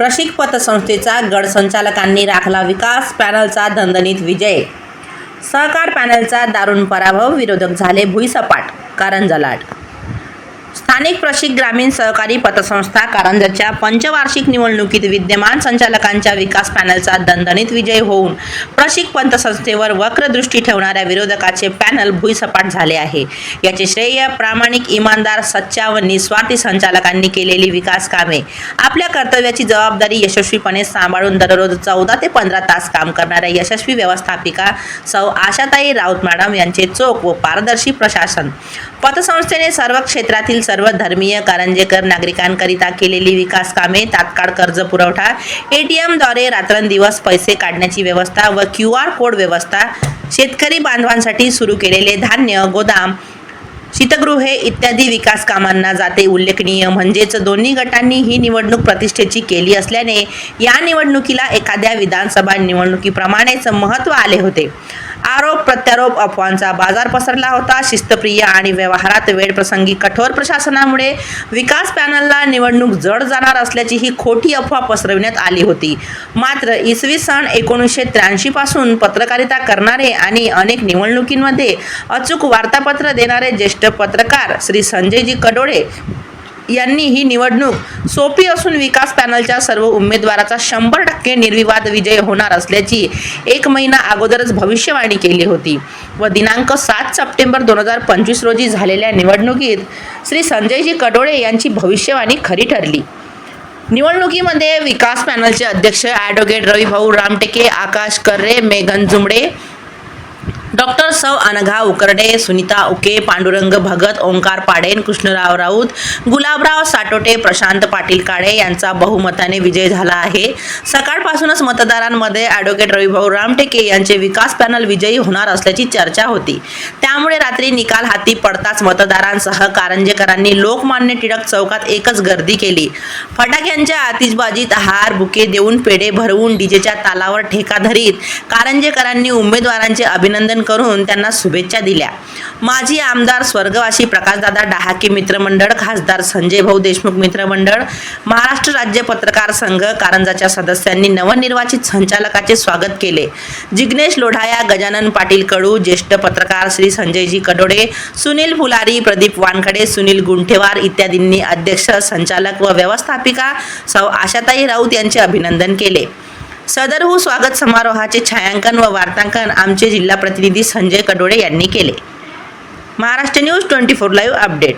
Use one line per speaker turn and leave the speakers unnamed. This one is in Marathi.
प्रशिक पतसंस्थेचा गड संचालकांनी राखला विकास पॅनलचा दणदणीत विजय. सहकार पॅनलचा दारुण पराभव विरोधक झाले भुईसपाट कारंजालाट स्थानिक प्रशिक ग्रामीण सहकारी पतसंस्था कारंजाच्या पंचवार्षिक निवडणुकीत विद्यमान संचालकांच्या विकास पॅनलचा दणदणीत विजय होऊन प्रशिक पतसंस्थेवर वक्रदृष्टी ठेवणाऱ्या विरोधकाचे पॅनल भुईसपाट झाले आहे. याचे श्रेय प्रामाणिक इमानदार सच्चा व निस्वार्थी संचालकांनी केलेली विकास कामे आपल्या कर्तव्याची जबाबदारी यशस्वीपणे सांभाळून दररोज चौदा ते पंधरा तास काम करणाऱ्या यशस्वी व्यवस्थापिका सौ आशाताई राऊत मॅडम यांचे चोख व पारदर्शी प्रशासन. पतसंस्थेने सर्व क्षेत्रातील सर्व धर्मीय कारंजेकर नागरिकांकरिता केलेली विकास कामे तात्काळ कर्ज पुरवठा एटीएमद्वारे रात्रंदिवस पैसे काढण्याची व्यवस्था व क्यू आर कोड व्यवस्था शेतकरी बांधवांसाठी सुरू केलेले धान्य गोदाम शीतगृहे इत्यादी विकास कामांना जाते. उल्लेखनीय म्हणजेच दोन्ही गटांनी ही निवडणूक प्रतिष्ठेची केली असल्याने या निवडणुकीला एखाद्या विधानसभा निवडणुकीप्रमाणेच महत्त्व आले होते. आरोप प्रत्यारोप अफवांचा बाजार पसरला होता. शिस्तप्रिय आणि व्यवहारात वेळप्रसंगी कठोर प्रशासनामुळे विकास पॅनलला निवडणूक जड जाणार असल्याची ही खोटी अफवा पसरविण्यात आली होती. मात्र इसवी सन एकोणीसशे त्र्याऐंशी पासून पत्रकारिता करणारे आणि अनेक निवडणुकींमध्ये अचूक वार्तापत्र देणारे ज्येष्ठ पत्रकार श्री संजयजी कडोळे यांनी ही निवडणूक सोपी असून विकास पॅनलच्या सर्व उमेदवाराचा शंभर टक्के निर्विवाद विजय होणार असल्याची एक महिना अगोदरच भविष्यवाणी केली होती. व दिनांक सात सप्टेंबर दोन हजार पंचवीस रोजी झालेल्या निवडणुकीत श्री संजयजी कडोळे यांची भविष्यवाणी खरी ठरली. निवडणुकीमध्ये विकास पॅनलचे अध्यक्ष ॲडव्होकेट रविभाऊ रामटेके आकाश कर्रे मेघन जुमडे डॉक्टर सौ अनघा उकरडे सुनीता उके पांडुरंग भगत ओंकार पाडेन कृष्णराव राऊत गुलाबराव साटोटे प्रशांत पाटील काळे यांचा बहुमताने विजय झाला आहे. सकाळपासूनच मतदारांमध्ये ॲडव्होकेट रविभाऊ रामटेके यांचे विकास पॅनल विजयी होणार असल्याची चर्चा होती. त्यामुळे रात्री निकाल हाती पडताच मतदारांसह कारंजेकरांनी लोकमान्य टिळक चौकात एकच गर्दी केली. फटाक्यांच्या आतिषबाजीत हार बुके देऊन पेढे भरवून डीजेच्या तालावर ठेका धरीत कारंजेकरांनी उमेदवारांचे अभिनंदन करून त्यांना शुभेच्छा दिल्या. माजी आमदार स्वर्गवासी प्रकाशदादा डहाके मित्रमंडळ खासदार संजय भाऊ देशमुख मित्रमंडळ महाराष्ट्र राज्य पत्रकार संघ कारंजाच्या सदस्यांनी नवनिर्वाचित संचालकाचे स्वागत केले. जिग्नेश लोढाया गजानन पाटील कडू ज्येष्ठ पत्रकार श्री संजयजी कडोडे सुनील फुलारी प्रदीप वानखडे सुनील गुंठेवार इत्यादींनी अध्यक्ष संचालक व व्यवस्थापिका सौ आशाताई राऊत यांचे अभिनंदन केले. सदरहू हो स्वागत समारोहाचे छायांकन व वार्तांकन आमचे जिल्हा प्रतिनिधी संजय कडोळे यांनी केले. Maharashtra news twenty four live update